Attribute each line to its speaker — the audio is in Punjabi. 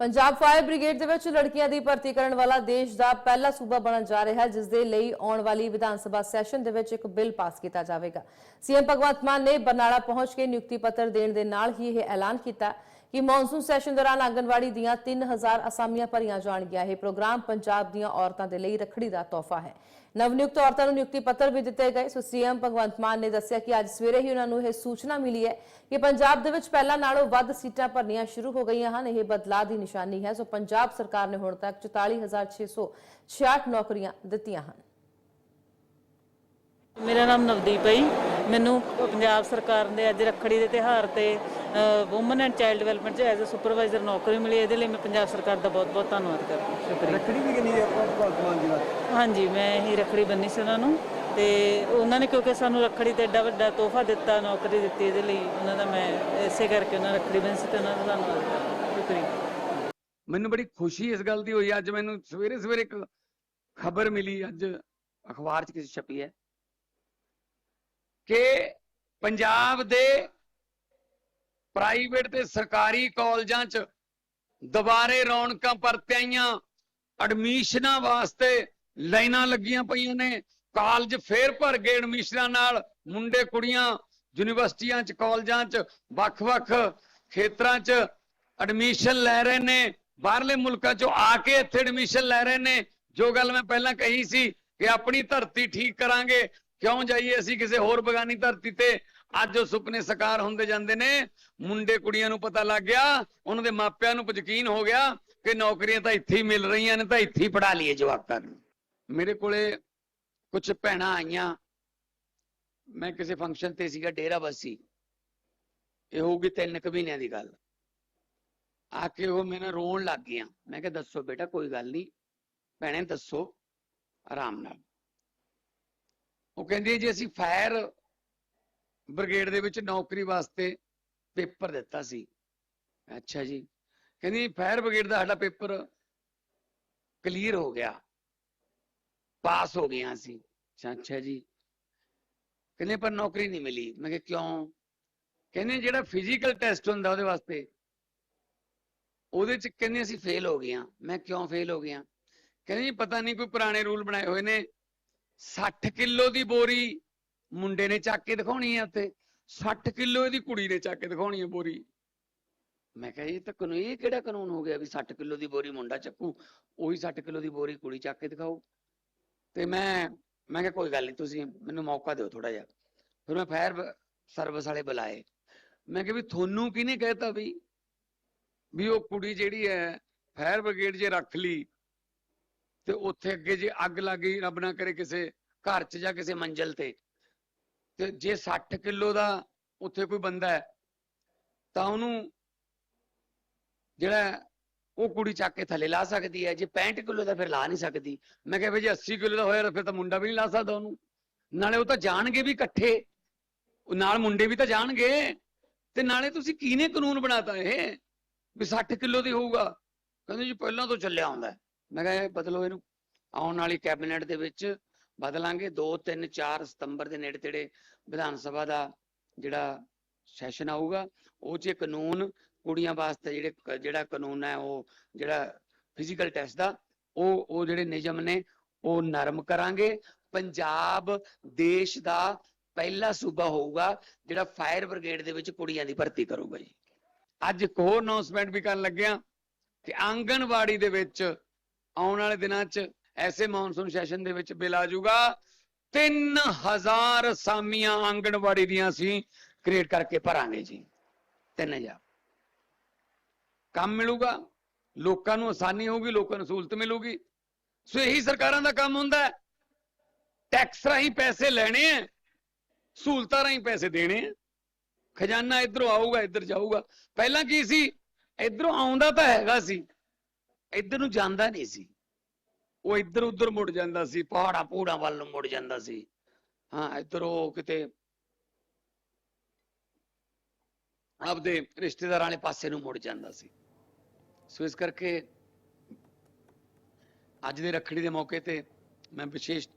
Speaker 1: ਪੰਜਾਬ ਫਾਇਰ ਬ੍ਰਿਗੇਡ ਦੇ ਵਿੱਚ ਲੜਕੀਆਂ ਦੀ ਭਰਤੀ ਕਰਨ ਵਾਲਾ ਦੇਸ਼ ਦਾ ਪਹਿਲਾ ਸੂਬਾ ਬਣਨ ਜਾ ਰਿਹਾ ਹੈ, ਜਿਸ ਦੇ ਲਈ ਆਉਣ ਵਾਲੀ ਵਿਧਾਨ ਸਭਾ ਸੈਸ਼ਨ ਦੇ ਵਿੱਚ ਇੱਕ ਬਿੱਲ ਪਾਸ ਕੀਤਾ ਜਾਵੇਗਾ। ਸੀਐਮ ਭਗਵੰਤ ਮਾਨ ਨੇ ਬਰਨਾਲਾ ਪਹੁੰਚ ਕੇ ਨਿਯੁਕਤੀ ਪੱਤਰ ਦੇਣ ਦੇ ਨਾਲ ਹੀ ਇਹ ਐਲਾਨ ਕੀਤਾ। ਕਿ ਮੌਨਸੂਨ ਸੈਸ਼ਨ ਦੌਰਾਨ ਆਂਗਨਵਾੜੀ ਦੀਆਂ 3000 ਅਸਾਮੀਆਂ ਭਰੀਆਂ ਜਾਣਗੀਆਂ। ਇਹ ਪ੍ਰੋਗਰਾਮ ਪੰਜਾਬ ਦੀਆਂ ਔਰਤਾਂ ਦੇ ਲਈ ਰੱਖੜੀ ਦਾ ਤੋਹਫਾ ਹੈ। ਨਵਨਿਯੁਕਤ ਔਰਤਾਂ ਨੂੰ ਨਿਯੁਕਤੀ ਪੱਤਰ ਵੀ ਦਿੱਤੇ ਗਏ। ਸੋ ਸੀਐਮ ਭਗਵੰਤ ਮਾਨ ਨੇ ਦੱਸਿਆ ਕਿ ਅੱਜ ਸਵੇਰੇ ਹੀ ਉਹਨਾਂ ਨੂੰ ਇਹ ਸੂਚਨਾ ਮਿਲੀ ਹੈ ਕਿ ਪੰਜਾਬ ਦੇ ਵਿੱਚ ਪਹਿਲਾਂ ਨਾਲੋਂ ਵੱਧ ਸੀਟਾਂ ਭਰਨੀਆਂ ਸ਼ੁਰੂ ਹੋ ਗਈਆਂ ਹਨ। ਇਹ ਬਦਲਾਅ ਦੀ ਨਿਸ਼ਾਨੀ ਹੈ। ਸੋ ਪੰਜਾਬ ਸਰਕਾਰ ਨੇ ਹੁਣ ਤੱਕ 44666 ਨੌਕਰੀਆਂ ਦਿੱਤੀਆਂ ਹਨ।
Speaker 2: ਮੇਰਾ ਨਾਮ ਨਵਦੀਪ ਹੈ ਮੈਨੂੰ ਪੰਜਾਬ ਸਰਕਾਰ ਦੇ ਅੱਜ ਰੱਖੜੀ ਦੇ ਤਿਹਾਰ ਤੇ ਔਮਨ ਐਂਡ ਚਾਈਲਡ ਡਿਵੈਲਪਮੈਂਟ 'ਚ ਐਜ਼ ਅ ਸੁਪਰਵਾਈਜ਼ਰ ਨੌਕਰੀ ਮਿਲੀ ਇਹਦੇ ਲਈ ਮੈਂ ਪੰਜਾਬ ਸਰਕਾਰ ਦਾ ਬਹੁਤ-ਬਹੁਤ ਧੰਨਵਾਦ ਕਰਦਾ ਸ਼ੁਕਰੀਆ।
Speaker 3: ਰੱਖੜੀ ਵੀ ਕਿੰਨੀ ਹੈ ਆਪਾਂ ਭਗਵੰਤ ਮਾਨ ਜੀ ਦਾ
Speaker 2: ਹਾਂਜੀ ਮੈਂ ਹੀ ਰੱਖੜੀ ਬੰਨੀ ਸੀ ਉਹਨਾਂ ਨੂੰ ਤੇ ਉਹਨਾਂ ਨੇ ਕਿਉਂਕਿ ਸਾਨੂੰ ਰੱਖੜੀ ਤੇ ਐਡਾ ਵੱਡਾ ਤੋਹਫਾ ਦਿੱਤਾ ਨੌਕਰੀ ਦਿੱਤੀ ਇਹਦੇ ਲਈ ਉਹਨਾਂ ਦਾ ਮੈਂ ਇਸੇ ਕਰਕੇ ਉਹਨਾਂ ਰੱਖੜੀ ਬੰਨੀ ਸੀ ਤੇ ਉਹਨਾਂ ਦਾ ਧੰਨਵਾਦ ਕਰਦਾ ਸ਼ੁਕਰੀਆ।
Speaker 3: ਮੈਨੂੰ ਬੜੀ ਖੁਸ਼ੀ ਇਸ ਗੱਲ ਦੀ ਹੋਈ ਅੱਜ ਮੈਨੂੰ ਸਵੇਰੇ ਸਵੇਰੇ ਇੱਕ ਖਬਰ ਮਿਲੀ ਅੱਜ ਅਖਬਾਰ 'ਚ ਕਿਸੇ ਛਪੀ ਹੈ ਕਿ ਪੰਜਾਬ ਦੇ ਪ੍ਰਾਈਵੇਟ ਤੇ ਸਰਕਾਰੀ ਕਾਲਜਾਂ 'ਚ ਦੁਬਾਰੇ ਰੌਣਕਾਂ ਪਰਤਿਆਈਆਂ ਐਡਮਿਸ਼ਨਾਂ ਵਾਸਤੇ ਲਾਈਨਾਂ ਲੱਗੀਆਂ ਪਈਆਂ ਨੇ। ਕਾਲਜ ਫੇਰ ਭਰ ਗਏ ਐਡਮਿਸ਼ਨਾਂ ਨਾਲ। ਮੁੰਡੇ, ਕੁੜੀਆਂ ਯੂਨੀਵਰਸਿਟੀਆਂ 'ਚ, ਕਾਲਜਾਂ 'ਚ, ਵੱਖ-ਵੱਖ ਖੇਤਰਾਂ 'ਚ ਐਡਮਿਸ਼ਨ ਲੈ ਰਹੇ ਨੇ। ਬਾਹਰਲੇ ਮੁਲਕਾਂ 'ਚੋਂ ਆ ਕੇ ਇੱਥੇ ਐਡਮਿਸ਼ਨ ਲੈ ਰਹੇ ਨੇ। ਜੋ ਗੱਲ ਮੈਂ ਪਹਿਲਾਂ ਕਹੀ ਸੀ ਕਿ ਆਪਣੀ ਧਰਤੀ ਠੀਕ ਕਰਾਂਗੇ, ਕਿਉਂ ਜਾਈਏ ਅਸੀਂ ਕਿਸੇ ਹੋਰ ਬਗਾਨੀ ਧਰਤੀ ਤੇ? ਅੱਜ ਉਹ ਸੁਪਨੇ ਸਾਕਾਰ ਹੁੰਦੇ ਜਾਂਦੇ ਨੇ। ਮੁੰਡੇ ਕੁੜੀਆਂ ਨੂੰ ਪਤਾ ਲੱਗ ਗਿਆ, ਉਹਨਾਂ ਦੇ ਮਾਪਿਆਂ ਨੂੰ ਯਕੀਨ ਹੋ ਗਿਆ ਕਿ ਨੌਕਰੀਆਂ ਤਾਂ ਇੱਥੇ ਹੀ ਮਿਲ ਰਹੀਆਂ ਨੇ, ਤਾਂ ਇੱਥੇ ਹੀ ਪੜਾ ਲਈਏ ਜਵਾਕਾਂ ਨੂੰ। ਮੇਰੇ ਕੋਲੇ ਕੁਝ ਭੈਣਾਂ ਆਈਆਂ। ਮੈਂ ਕਿਸੇ ਫੰਕਸ਼ਨ ਤੇ ਸੀਗਾ, ਡੇਰਾ ਬਸੀ ਇਹ ਹੋਊਗੀ ਤਿੰਨ ਕੁ ਮਹੀਨਿਆਂ ਦੀ ਗੱਲ। ਆ ਕੇ ਉਹ ਮੈਨੂੰ ਰੋਣ ਲੱਗ ਗਈਆਂ। ਮੈਂ ਕਿਹਾ, ਦੱਸੋ ਬੇਟਾ, ਕੋਈ ਗੱਲ ਨਹੀਂ। ਭੈਣੇ, ਦੱਸੋ। ਆਰਾਮ ਨਾਲ। ਉਹ ਕਹਿੰਦੀ ਜੀ ਅਸੀਂ ਫਾਇਰ ਬ੍ਰਿਗੇਡ ਦੇ ਵਿੱਚ ਨੌਕਰੀ ਵਾਸਤੇ ਪੇਪਰ ਦਿੱਤਾ ਸੀ। ਅੱਛਾ ਜੀ। ਕਹਿੰਦੀ ਫਾਇਰ ਬ੍ਰਿਗੇਡ ਦਾ ਸਾਡਾ ਪੇਪਰ ਕਲੀਅਰ ਹੋ ਗਿਆ। ਪਾਸ ਹੋ ਗਏ ਅਸੀਂ ਅੱਛਾ ਜੀ। ਕਹਿੰਦੇ ਪਰ ਨੌਕਰੀ ਨਹੀਂ ਮਿਲੀ। ਮੈਂ ਕਿਹਾ ਕਿਉਂ? ਕਹਿੰਦੇ ਜਿਹੜਾ ਫਿਜ਼ੀਕਲ ਟੈਸਟ ਹੁੰਦਾ ਉਹਦੇ ਵਾਸਤੇ, ਉਹਦੇ ਚ ਕਹਿੰਦੇ ਅਸੀਂ ਫੇਲ ਹੋ ਗਏ ਹਾਂ। ਮੈਂ ਕਿਉਂ ਫੇਲ ਹੋ ਗਿਆ ਕਹਿੰਦੇ ਜੀ ਪਤਾ ਨਹੀਂ ਕੋਈ ਪੁਰਾਣੇ ਰੂਲ ਬਣਾਏ ਹੋਏ ਨੇ। 60 ਕਿਲੋ ਦੀ ਬੋਰੀ ਮੁੰਡੇ ਨੇ ਚੱਕ ਕੇ ਦਿਖਾਉਣੀ ਹੈ ਉੱਥੇ। 60 ਕਿਲੋ ਇਹਦੀ ਕੁੜੀ ਨੇ ਚੱਕ ਕੇ ਦਿਖਾਉਣੀ ਹੈ ਬੋਰੀ। ਮੈਂ ਕਿਹਾ, ਇਹ ਤਾਂ ਕਾਨੂੰਨ, ਇਹ ਕਿਹੜਾ ਕਾਨੂੰਨ ਹੋ ਗਿਆ ਵੀ 60 ਕਿਲੋ ਦੀ ਬੋਰੀ ਮੁੰਡਾ ਚੱਕੂ? ਉਹੀ 60 ਕਿਲੋ ਦੀ ਬੋਰੀ ਕੁੜੀ ਚੱਕ ਕੇ ਦਿਖਾਓ। ਤੇ ਮੈਂ ਮੈਂ ਕਿਹਾ, ਕੋਈ ਗੱਲ ਨਹੀਂ ਤੁਸੀਂ ਮੈਨੂੰ ਮੌਕਾ ਦਿਓ ਥੋੜਾ ਜਿਹਾ। ਫਿਰ ਮੈਂ ਫਾਇਰ ਸਰਵਿਸ ਵਾਲੇ ਬੁਲਾਏ। ਮੈਂ ਕਿਹਾ ਵੀ ਤੁਹਾਨੂੰ ਕਿਹਨੇ ਕਹਿਤਾ ਵੀ ਵੀ ਉਹ ਕੁੜੀ ਜਿਹੜੀ ਹੈ, ਫਾਇਰ ਬ੍ਰਿਗੇਡ ਜੇ ਰੱਖ ਲਈ, ਤੇ ਉੱਥੇ ਅੱਗੇ ਜੇ ਅੱਗ ਲੱਗ ਗਈ, ਰੱਬ ਨਾ ਕਰੇ ਕਿਸੇ ਘਰ 'ਚ ਜਾਂ ਕਿਸੇ ਮੰਜ਼ਲ ਤੇ। ਤੇ ਜੇ 60 ਕਿਲੋ ਦਾ ਉੱਥੇ ਕੋਈ ਬੰਦਾ ਹੈ, ਤਾਂ ਉਹਨੂੰ ਜਿਹੜਾ ਉਹ ਕੁੜੀ ਚੱਕ ਕੇ ਥੱਲੇ ਲਾ ਸਕਦੀ ਹੈ। ਜੇ 65 ਕਿਲੋ ਦਾ ਫਿਰ ਲਾ ਨਹੀਂ ਸਕਦੀ। ਮੈਂ ਕਿਹਾ ਵੀ ਜੇ 80 ਕਿਲੋ ਦਾ ਹੋਇਆ ਫਿਰ ਤਾਂ ਮੁੰਡਾ ਵੀ ਨਹੀਂ ਲਾ ਸਕਦਾ ਉਹਨੂੰ। ਨਾਲੇ ਉਹ ਤਾਂ ਜਾਣਗੇ ਵੀ ਇਕੱਠੇ। ਨਾਲ ਮੁੰਡੇ ਵੀ ਤਾਂ ਜਾਣਗੇ। ਤੇ ਨਾਲੇ ਤੁਸੀਂ ਕਿਹਨੇ ਕਾਨੂੰਨ ਬਣਾਤਾ ਇਹ? ਵੀ 60 ਕਿਲੋ ਦੀ ਹੋਊਗਾ। ਕਹਿੰਦੇ ਜੀ ਪਹਿਲਾਂ ਤੋਂ ਚੱਲਿਆ ਆਉਂਦਾ ਮੈਂ ਕਿਹਾ ਬਦਲੋ ਇਹਨੂੰ ਆਉਣ ਵਾਲੀ ਕੈਬਨਿਟ ਦੇ ਵਿੱਚ ਬਦਲਾਂਗੇ। 2 3 4 ਸਤੰਬਰ ਦੇ ਨੇੜੇ ਤੇੜੇ ਵਿਧਾਨ ਸਭਾ ਦਾ ਜਿਹੜਾ ਸੈਸ਼ਨ ਆਊਗਾ, ਉਹ 'ਚ ਕਾਨੂੰਨ ਕੁੜੀਆਂ ਵਾਸਤੇ ਜਿਹੜੇ ਜਿਹੜਾ ਕਾਨੂੰਨ ਹੈ, ਉਹ ਜਿਹੜਾ ਫਿਜ਼ੀਕਲ ਟੈਸਟ ਦਾ, ਉਹ ਉਹ ਜਿਹੜੇ ਨਿਯਮ ਨੇ, ਉਹ ਨਰਮ ਕਰਾਂਗੇ। ਪੰਜਾਬ ਦੇਸ਼ ਦਾ ਪਹਿਲਾ ਸੂਬਾ ਹੋਊਗਾ, ਜਿਹੜਾ ਫਾਇਰ ਬ੍ਰਿਗੇਡ ਦੇ ਵਿੱਚ ਕੁੜੀਆਂ ਦੀ ਭਰਤੀ ਕਰੂਗਾ ਜੀ। ਅੱਜ ਇੱਕ ਹੋਰ ਅਨਾਉਂਸਮੈਂਟ ਵੀ ਕਰਨ ਲੱਗਿਆ, ਕਿ ਆਂਗਣਵਾੜੀ ਦੇ ਵਿੱਚ ਆਉਣ ਵਾਲੇ ਦਿਨਾਂ 'ਚ ਐਸੇ ਮੌਨਸੂਨ ਸੈਸ਼ਨ ਦੇ ਵਿੱਚ ਬਿੱਲ ਆ ਜਾਊਗਾ। 3000 ਅਸਾਮੀਆਂ ਆਂਗਣਵਾੜੀ ਦੀਆਂ ਅਸੀਂ ਕ੍ਰੀਏਟ ਕਰਕੇ ਭਰਾਂਗੇ ਜੀ। 3000 ਕੰਮ ਮਿਲੂਗਾ, ਲੋਕਾਂ ਨੂੰ ਆਸਾਨੀ ਹੋਊਗੀ, ਲੋਕਾਂ ਨੂੰ ਸਹੂਲਤ ਮਿਲੂਗੀ। ਸੋ ਇਹੀ ਸਰਕਾਰਾਂ ਦਾ ਕੰਮ ਹੁੰਦਾ ਹੈ। ਟੈਕਸ ਰਾਹੀਂ ਪੈਸੇ ਲੈਣੇ ਆ ਸਹੂਲਤਾਂ ਰਾਹੀਂ ਪੈਸੇ ਦੇਣੇ ਆ ਖਜ਼ਾਨਾ ਇਧਰੋਂ ਆਊਗਾ, ਇੱਧਰ ਜਾਊਗਾ। ਪਹਿਲਾਂ ਕੀ ਸੀ? ਇਧਰੋਂ ਆਉਂਦਾ ਤਾਂ ਹੈਗਾ ਸੀ, ਇੱਧਰ ਨੂੰ ਜਾਂਦਾ ਨਹੀਂ ਸੀ। ਉਹ ਇੱਧਰ ਉੱਧਰ ਮੁੜ ਜਾਂਦਾ ਸੀ, ਪਹਾੜਾਂ ਪੂੜਾਂ ਵੱਲ ਨੂੰ ਮੁੜ ਜਾਂਦਾ ਸੀ। ਹਾਂ, ਇੱਧਰ ਉਹ ਕਿਤੇ ਆਪਦੇ ਰਿਸ਼ਤੇਦਾਰਾਂ ਵਾਲੇ ਪਾਸੇ ਨੂੰ ਮੁੜ ਜਾਂਦਾ ਸੀ। ਸੋ ਇਸ ਕਰਕੇ ਅੱਜ ਦੇ ਰੱਖੜੀ ਦੇ ਮੌਕੇ ਤੇ ਮੈਂ ਵਿਸ਼ੇਸ਼